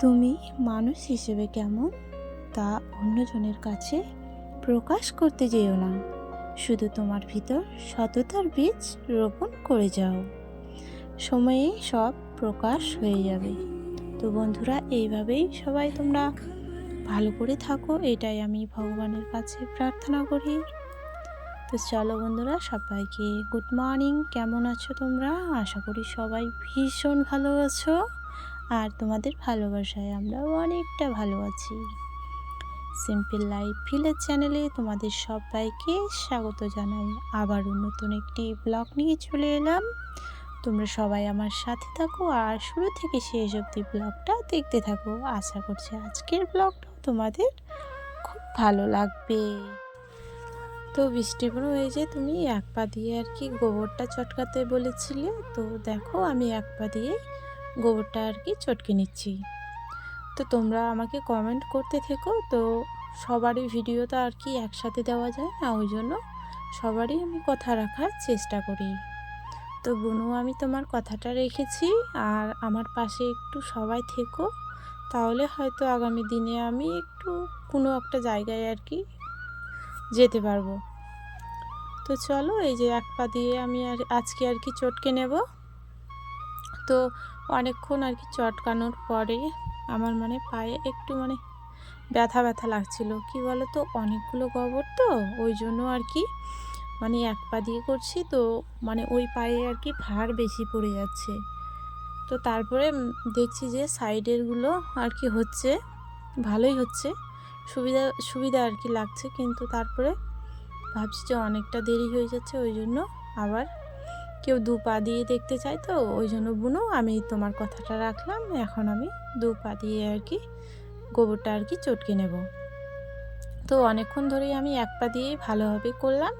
তুমি মানুষ হিসেবে কেমন তা অন্যজনের কাছে প্রকাশ করতে যেও না। শুধু তোমার ভিতর সততার বীজ রোপণ করে যাও। সময়ে সব প্রকাশ হয়ে যাবে। তো বন্ধুরা, এইভাবেই সবাই তোমরা ভালো করে থাকো, এটাই আমি ভগবানের কাছে প্রার্থনা করি। তো চলো বন্ধুরা, সবাইকে গুড মর্নিং। কেমন আছো তোমরা? আশা করি সবাই ভীষণ ভালো আছো। আর তোমাদের ভালোবাসায় আমরা অনেকটা ভালো আছি। সিম্পল লাইফ ভিলেজ চ্যানেলে তোমাদের সবাইকে স্বাগত জানাই। আবারও নতুন একটি ব্লগ নিয়ে চলে এলাম। তোমরা সবাই আমার সাথে থাকো আর শুরু থেকে শেষ অবধি ব্লগটা দেখতে থাকো। আশা করছি আজকের ব্লগটাও তোমাদের খুব ভালো লাগবে। তো বৃষ্টি পড়ে হয়ে যে তুমি এক পা দিয়ে আর কি গোবরটা চটকাতে বলেছিলে। তো দেখো আমি এক পা দিয়ে গোবরটা আর কি চটকে নিচ্ছি। তো তোমরা আমাকে কমেন্ট করতে থেকো, তো সবারই ভিডিও তো আর কি একসাথে দেওয়া যায় না? ওই জন্য সবারই আমি কথা রাখার চেষ্টা করি। তো বুনু, আমি তোমার কথাটা রেখেছি, আর আমার পাশে একটু সবাই থেকো। তাহলে হয়তো আগামী দিনে আমি একটু কোনো একটা জায়গায় আর কি যেতে পারব। তো চলো, এই যে এক পা দিয়ে আমি আর আজকে আর কি চটকে নেব। তো অনেকক্ষণ আর কি চটকানোর পরে আমার মানে পায়ে একটু মানে ব্যথা ব্যথা লাগছিল। কি বলো তো অনেকগুলো গোবর তো, ওই জন্য আর কি মানে এক পা দিয়ে করছি তো মানে ওই পায়ে আর কি ভার বেশি পড়ে যাচ্ছে। তো তারপরে দেখছি যে সাইডেরগুলো আর কি হচ্ছে, ভালোই হচ্ছে, সুবিধা সুবিধা আর কি লাগছে। কিন্তু তারপরে ভাবছি যে অনেকটা দেরি হয়ে যাচ্ছে, ওই জন্য আবার কেউ দু পা দিয়ে দেখতে চায় তো, ওই জন্য বুনো আমি তোমার কথাটা রাখলাম, এখন আমি দু পা দিয়ে আর কি গোবরটা আর কি চটকে নেব। তো অনেকক্ষণ ধরেই আমি এক পা দিয়েই ভালোভাবে করলাম,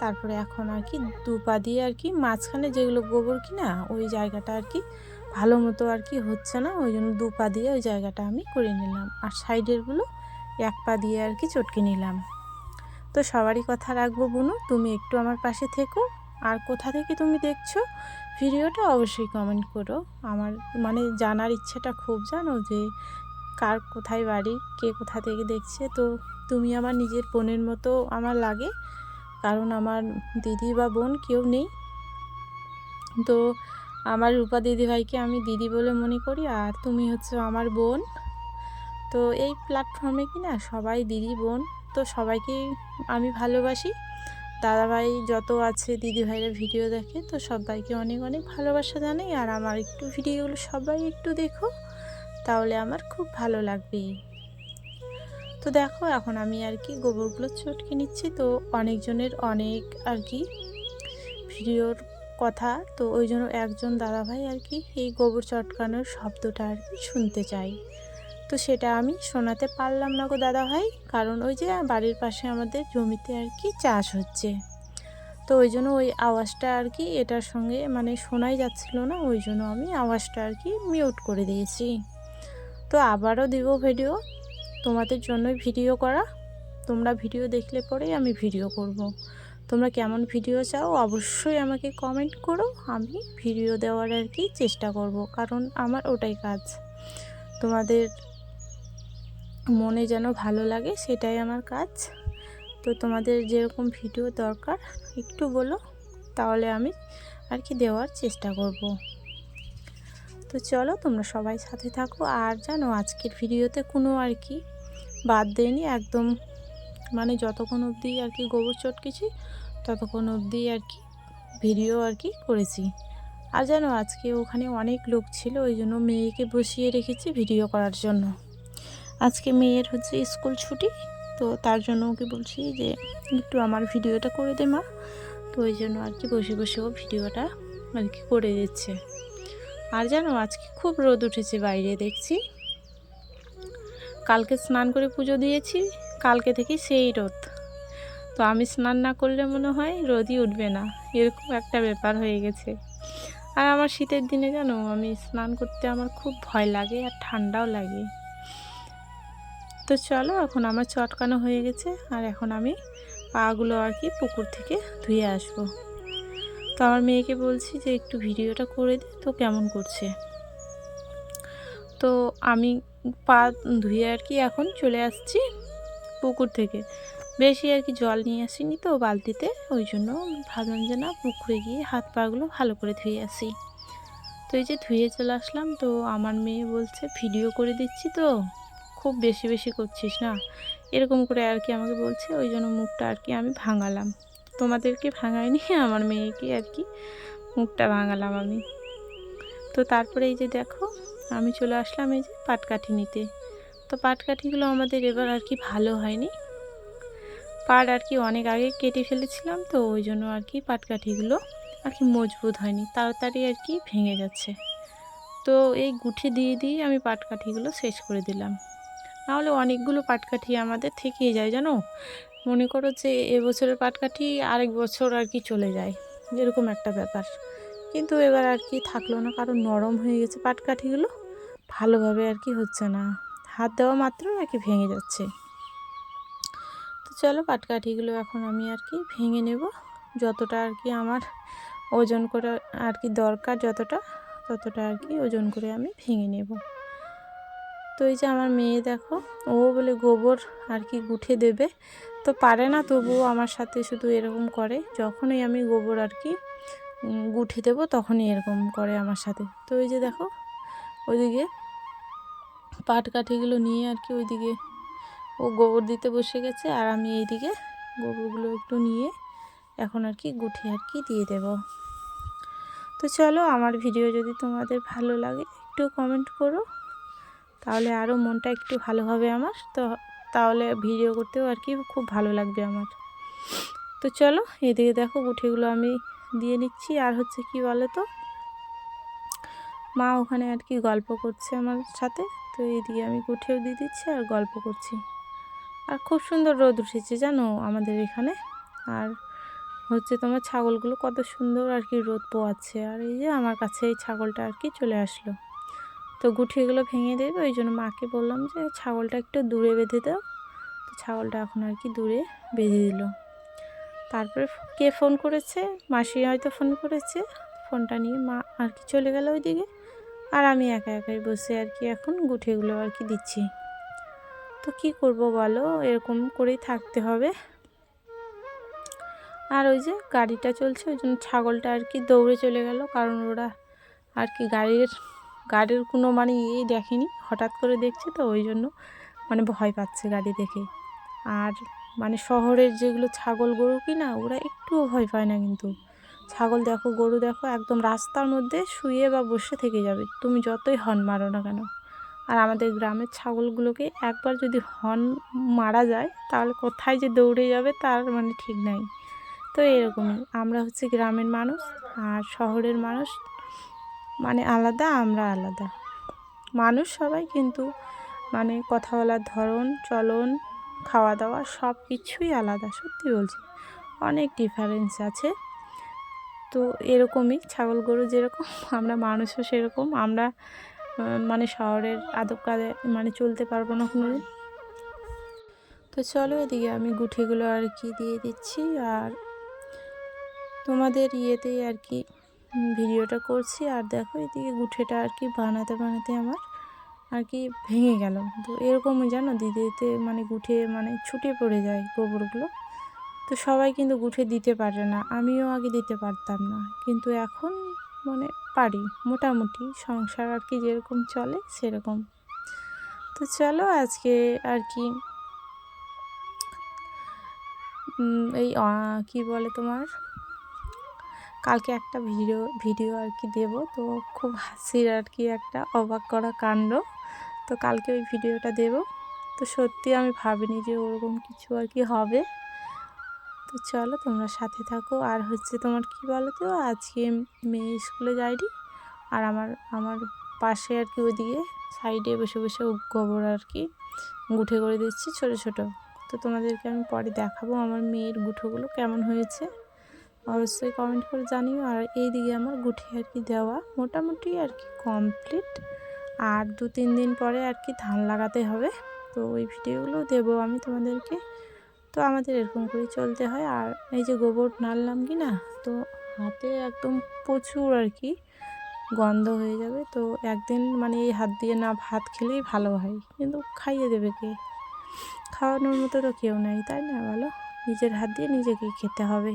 তারপরে এখন আর কি দু পা দিয়ে আর কি মাঝখানে যেগুলো গোবর কি না ওই জায়গাটা আর কি ভালো মতো আর কি হচ্ছে না, ওই জন্য দু পা দিয়ে ওই জায়গাটা আমি করে নিলাম। আর সাইডেরগুলো এক পা দিয়ে আর কি চটকে নিলাম। তো সবারই কথা রাখব বুনু, তুমি একটু আমার পাশে থেকো আর কোথা থেকে তুমি দেখছ ভিডিওটা অবশ্যই কমেন্ট করো। আমার মানে জানার ইচ্ছেটা খুব জানো যে কার কোথায় বাড়ি, কে কোথা থেকে দেখছে। তো তুমি আমার নিজের বোনের মতো আমার লাগে, কারণ আমার দিদি বা বোন কেউ নেই। তো আমার রূপা দিদিভাইকে আমি দিদি বলে মনে করি, আর তুমি হচ্ছে আমার বোন। তো এই প্ল্যাটফর্মে কি না সবাই দিদি, বোন, তো সবাইকেই আমি ভালোবাসি। দাদাভাই যত আছে দিদিভাইরা ভিডিও দেখে, তো সবাইকে অনেক অনেক ভালোবাসা জানাই। আর আমার একটু ভিডিওগুলো সবাই একটু দেখো, তাহলে আমার খুব ভালো লাগবে। তো দেখো, এখন আমি আর কি গোবরগুলো চটকে নিচ্ছি। তো অনেকজনের অনেক আর কি ভিডিওর কথা, তো ওই জন্য একজন দাদাভাই আর কি এই গোবর চটকানোর শব্দটা আর কি শুনতে চাই। তো সেটা আমি শোনাতে পারলাম না গো দাদাভাই, কারণ ওই যে বাড়ির পাশে আমাদের জমিতে আর কি চাষ হচ্ছে। তো ওই জন্য ওই আওয়াজটা আর কি এটার সঙ্গে মানে শোনাই যাচ্ছিল না, ওই জন্য আমি আওয়াজটা আর কি মিউট করে দিয়েছি। তো আবারও দিব ভিডিও তোমাদের জন্যই ভিডিও করা। তোমরা ভিডিও দেখলে পরেই আমি ভিডিও করব। তোমরা কেমন ভিডিও চাও অবশ্যই আমাকে কমেন্ট করো, আমি ভিডিও দেওয়ার আর কি চেষ্টা করব, কারণ আমার ওটাই কাজ। তোমাদের মনে যেন ভালো লাগে, সেটাই আমার কাজ। তো তোমাদের যেরকম ভিডিও দরকার, একটু বলো, তাহলে আমি আর কি দেওয়ার চেষ্টা করব। তো চলো, তোমরা সবাই সাথে থাকো। আর জানো, আজকের ভিডিওতে কোনো আর কি বাদ দেয়নি একদম মানে যতক্ষণ অবধি আর কি গোবর চটকেছি, ততক্ষণ অবধি আর কি ভিডিও আর কি করেছি। আর জানো, আজকে ওখানে অনেক লোক ছিল, ওই জন্য মেয়েকে বসিয়ে রেখেছি ভিডিও করার জন্য। আজকে মেয়ের হচ্ছে স্কুল ছুটি, তো তার জন্য ওকে বলছি যে একটু আমার ভিডিওটা করে দে মা। তো ওই জন্য আর কি বসে বসে ও ভিডিওটা আর কি করে দিচ্ছে। আর জানো, আজকে খুব রোদ উঠেছে বাইরে, দেখছি। কালকে স্নান করে পুজো দিয়েছি, কালকে থেকে সেই রোদ। তো আমি স্নান না করলে মনে হয় রোদই উঠবে না, এরকম একটা ব্যাপার হয়ে গেছে। আর আমার শীতের দিনে জানো, আমি স্নান করতে আমার খুব ভয় লাগে আর ঠান্ডাও লাগে। তো চলো, এখন আমার চটকানো হয়ে গেছে, আর এখন আমি পাগুলো আর কি পুকুর থেকে ধুয়ে আসব। তো আমার মেয়েকে বলছি যে একটু ভিডিওটা করে দে, তো কেমন করছে। তো আমি পা ধুয়ে আর কি এখন চলে আসছি পুকুর থেকে। বেশি আর কি জল নিয়ে আসিনি তো বালতিতে, ওই জন্য ভাবলাম যে না পুকুরে গিয়ে হাত পাগুলো ভালো করে ধুয়ে আসি। তো এই যে ধুয়ে চলে আসলাম, তো আমার মেয়ে বলছে ভিডিও করে দিচ্ছি তো। খুব বেশি বেশি করছিস না? এরকম করে আর কি আমাকে বলছে, ওই জন্য মুখটা আর কি আমি ভাঙালাম। তোমাদেরকে ভাঙাইনি আমার মেয়েকে আর কি মুখটা ভাঙালাম আমি। তো তারপরে এই যে দেখো, আমি চলে আসলাম এই যে পাটকাঠি নিতে তো পাটকাঠিগুলো আমাদের এবার আর কি ভালো হয়নি। পাট আর কি অনেক আগে কেটে ফেলেছিলাম, তো ওই জন্য আর কি পাটকাঠিগুলো আর কি মজবুত হয়নি, তাড়াতাড়ি আর কি ভেঙে যাচ্ছে তো এই গুঠি দিয়ে দিয়ে আমি পাটকাঠিগুলো শেষ করে দিলাম। নাহলে অনেকগুলো পাটকাঠি আমাদের থেকেই যায়, জানো? মনে করো যে এবছরের পাটকাঠি আরেক বছর আর কি চলে যায়, এরকম একটা ব্যাপার। কিন্তু এবার আর কি থাকল না, কারণ নরম হয়ে গেছে পাটকাঠিগুলো ভালোভাবে আর কি হচ্ছে না। হাত দেওয়া মাত্র আর কি ভেঙে যাচ্ছে। তো চলো পাটকাঠিগুলো এখন আমি আর কি ভেঙে নেব, যতটা আর কি আমার ওজন করে আর কি দরকার যতটা, ততটা আর কি ওজন করে আমি ভেঙে নেব। তো এই যে আমার মেয়ে দেখো, ও বলে গোবর আর কি গুঠে দেবে। তো পারে না, তবুও আমার সাথে শুধু এরকম করে। যখনই আমি গোবর আর কি গুঠে দেবো, তখনই এরকম করে আমার সাথে। তো ওই যে দেখো, ওইদিকে পাট কাঠিগুলো নিয়ে আর কি ওইদিকে ও গোবর দিতে বসে গেছে। আর আমি এইদিকে গোবরগুলো একটু নিয়ে এখন আর কি গুঠে আর কি দিয়ে দেব। তো চলো, আমার ভিডিও যদি তোমাদের ভালো লাগে, একটু কমেন্ট করো। তাহলে আরও মনটা একটু ভালো হবে আমার। তো তাহলে ভিডিও করতেও আর কি খুব ভালো লাগবে আমার। তো চলো, এদিকে দেখো গুঠিগুলো আমি দিয়ে নিচ্ছি। আর হচ্ছে কি বলে তো মা ওখানে আর কি গল্প করছে আমার সাথে। তো এইদিকে আমি গুঠেও দিয়ে দিচ্ছি আর গল্প করছি। আর খুব সুন্দর রোদ উঠেছে জানো আমাদের এখানে। আর হচ্ছে তোমার ছাগলগুলো কত সুন্দর আর কি রোদ পোয়াচ্ছে। আর এই যে আমার কাছে এই ছাগলটা আর কি চলে আসলো। তো গুঠিগুলো ভেঙে দেবে, ওই জন্য মাকে বললাম যে ছাগলটা একটু দূরে বেঁধে দাও। তো ছাগলটা এখন আর কি দূরে বেঁধে দিল। তারপরে কে ফোন করেছে? মাসি হয়তো ফোন করেছে। ফোনটা নিয়ে মা আর কি চলে গেল ওইদিকে। আর আমি একা একাই বসে আর কি এখন গুঠিগুলো আর কি দিচ্ছি। তো কি করব বলো? এরকম করেই থাকতে হবে। আর ওই যে গাড়িটা চলছে, ওই জন্য ছাগলটা আর কি দৌড়ে চলে গেল, কারণ ওরা আর কি গাড়ির গাড়ির কোনো মানে ইয়েই দেখেনি, হঠাৎ করে দেখছে তো, ওই জন্য মানে ভয় পাচ্ছে গাড়ি দেখে। আর মানে শহরের যেগুলো ছাগল গরু কি না, ওরা একটুও ভয় পায় না কিন্তু। ছাগল দেখো, গরু দেখো, একদম রাস্তার মধ্যে শুয়ে বা বসে থেকে যাবে। তুমি যতই হর্ন মারো না কেন। আর আমাদের গ্রামের ছাগলগুলোকে একবার যদি হর্ন মারা যায়, তাহলে কোথায় যে দৌড়ে যাবে তার মানে ঠিক নাই। তো এরকমই, আমরা হচ্ছে গ্রামের মানুষ আর শহরের মানুষ মানে আলাদা, আমরা আলাদা। মানুষ সবাই কিন্তু মানে কথা বলার ধরন, চলন খাওয়া দাওয়া সব কিছুই আলাদা, সত্যি বলছি। অনেক ডিফারেন্স আছে। তো এরকমই, ছাগল গরু যেরকম, আমরা মানুষও সেরকম। আমরা মানে শহরের আদব কাদে মানে চলতে পারব না কোনো তো চলো এদিকে আমি গুঠিগুলো আর কি দিয়ে দিচ্ছি। আর তোমাদের ইয়েতেই আর কি ভিডিওটা করছি। আর দেখো, এদিকে গুঠেটা আর কি বানাতে বানাতে আমার আর কি ভেঙে গেল। তো এরকমই জানো, দিদিতে মানে গুঠে মানে ছুটে পড়ে যায় গোবরগুলো। তো সবাই কিন্তু গুঠে দিতে পারে না। আমিও আগে দিতে পারতাম না। কিন্তু এখন মানে পারি, মোটামুটি সংসার আর কি যেরকম চলে, সেরকম। তো চলো আজকে আর কি এই কি বলে তোমার? কালকে একটা ভিডিও ভিডিও আর কি দেব। তো খুব হাসির আর কি একটা অবাক করা কাণ্ড। তো কালকে ওই ভিডিওটা দেব। তো সত্যি আমি ভাবিনি যে ওরকম কিছু আর কি হবে। তো চলো তোমরা সাথে থাকো। আর হচ্ছে তোমার কি বলো তো আজকে মেয়ে স্কুলে যায়নি। আর আমার আমার পাশে আর কি ওইদিকে সাইডে বসে বসে গোবর আর কি গুঠে করে দিচ্ছি ছোট ছোট। তো তোমাদেরকে আমি পরে দেখাবো আমার মেয়ের গুঁঠোগুলো কেমন হয়েছে। অবশ্যই কমেন্ট করে জানিও। আর এই দিকে আমার গুঠে আর কি দেওয়া। মোটামুটি আর কি কমপ্লিট আর দু তিন দিন পরে আর কি ধান লাগাতে হবে। তো ওই ভিডিওগুলো দেবো আমি তোমাদেরকে। তো আমাদের এরকম করে চলতে হয়। আর এই যে গোবর নাড়লাম কি না, তো হাতে একদম প্রচুর আর কি গন্ধ হয়ে যাবে। তো একদিন মানে এই হাত দিয়ে না ভাত খেলেই ভালো হয়। কিন্তু খাইয়ে দেবে কে? খাওয়ানোর মতো তো কেউ নেই, তাই না বলো? নিজের হাত দিয়ে নিজেকেই খেতে হবে।